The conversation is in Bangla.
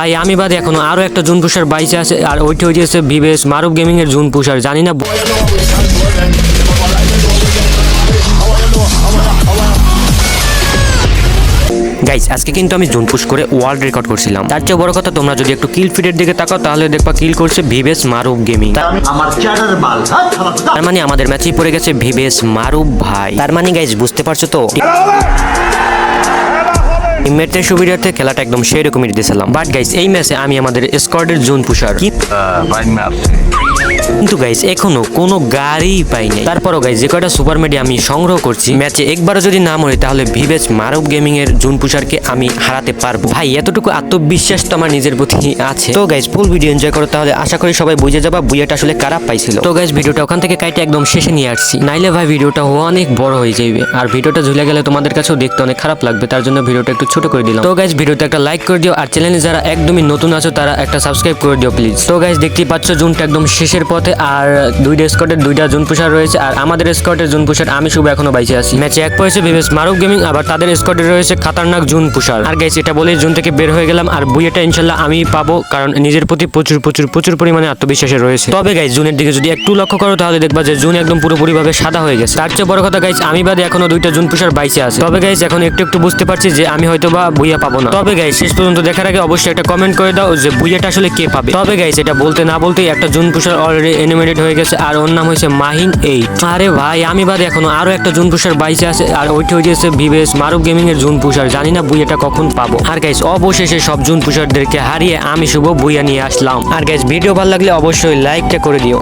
ভাই আমি বাদে এখনও আরও একটা জুন পুষার বাইচে আছে, আর ওইটি হয়েছে ভিভেস মারুফ গেমিং এর জুন পুষার জানি না গাইজ আজকে কিন্তু আমি জুন পুশ করে ওয়ার্ল্ড রেকর্ড করছিলাম। তার চেয়ে বড় কথা, তোমরা যদি একটু কিল ফিডের দিকে তাকাও, তাহলে দেখবা কিল করছে ভিভেস মারুফ গেমিং। তার মানে আমাদের ম্যাচেই পড়ে গেছে ভিভেস মারুফ ভাই। তার মানে গাইজ বুঝতে পারছ তো? টিমমেটদের সুবিধার্থে খেলাটা একদম সেই রকমই দিয়েছিলাম বাট গাইস এই ম্যাচে আমি আমাদের স্কোয়াডের জোন পুষার। কিন্তু গাইস এখনও কোনো গাড়ি পাইনি। তারপরও গাইস যে কয়টা সুপার মেডি আমি সংগ্রহ করছি, ম্যাচে একবারও যদি না মরে, তাহলে ভিভেজ মারব গেমিং এর জুন পুষারকে আমি হারাতে পারব। ভাই, এতটুকু আত্মবিশ্বাস তো আমার নিজের প্রতি আছে। তো গাইস ফুল ভিডিও এনজয় করো, তাহলে আশা করি সবাই বুঝে যাবা বুইয়াটা আসলে কারা পাইছিল। তো গাইস ভিডিওটা ওখান থেকে কাইটে একদম শেষে নিয়ে আসছি। নাইলে ভাই, ভিডিওটা অনেক বড় হয়ে যাবে আর ভিডিওটা ঝুলে গেলে তোমাদের কাছেও দেখতে অনেক খারাপ লাগবে, তার জন্য ভিডিওটা একটু ছোট করে দিলাম। তো গাইস ভিডিওতে একটা লাইক করে দিও, আর চ্যানেলে যারা একদমই নতুন আছো, তারা একটা সাবস্ক্রাইব করে দিও প্লিজ তো গাইস দেখতেই পাচ্ছ জুনটা একদম শেষের পথে আর দুইটা স্কটের দুইটা জুন পুষার রয়েছে, আর আমাদের স্কটের জুন পুষার আমি শুভ এখনও বাইচে আছি। ম্যাচে এক পয়েছে বিবেশ মারুফ গেমিং, আবার তাদের স্কটে রয়েছে খাতারনাক জুন পুষার। আর গাইস এটা বলে জুন থেকে বের হয়ে গেলাম, আর বুয়েটা ইনশাল্লাহ আমি পাবো, কারণ নিজের প্রতি প্রচুর প্রচুর প্রচুর পরিমাণে আত্মবিশ্বাসে রয়েছে। তবে গাইস জুনের দিকে যদি একটু লক্ষ্য করো, তাহলে দেখবা যে জুন একদম পুরোপুরি ভাবে সাদা হয়ে গেছে। তার চেয়ে বড় কথা গাইস আমি বাদে এখনও দুইটা জুন পুষার বাইচে আছে। তবে গাইস এখন একটু একটু বুঝতে পারছি যে আমি হয়তো বা বুইয়া পাবো না। তবে গাইস শেষ পর্যন্ত দেখার আগে অবশ্যই একটা কমেন্ট করে দাও যে বুইয়াটা আসলে কে পাবে। তবে গাইস এটা বলতে না বলতেই একটা জুন পুষার অলরেডি এনিমেটেড হয়ে গেছে, আর ওর নাম হয়েছে মাহিন এইট আরে ভাই, আমি বাদে এখনও আরও একটা জুন পুষার বাইসে আছে, আর ওইটি হয়েছে ভিভেস মারুফ গেমিং এর জুন পুষার জানি না বুইয়াটা কখন পাবো। আর গাইস অবশেষে সব জুন পুষারদেরকে হারিয়ে আমি শুভ বুইয়া নিয়ে আসলাম। আর গাইস ভিডিও ভালো লাগলে অবশ্যই লাইকটা করে দিও।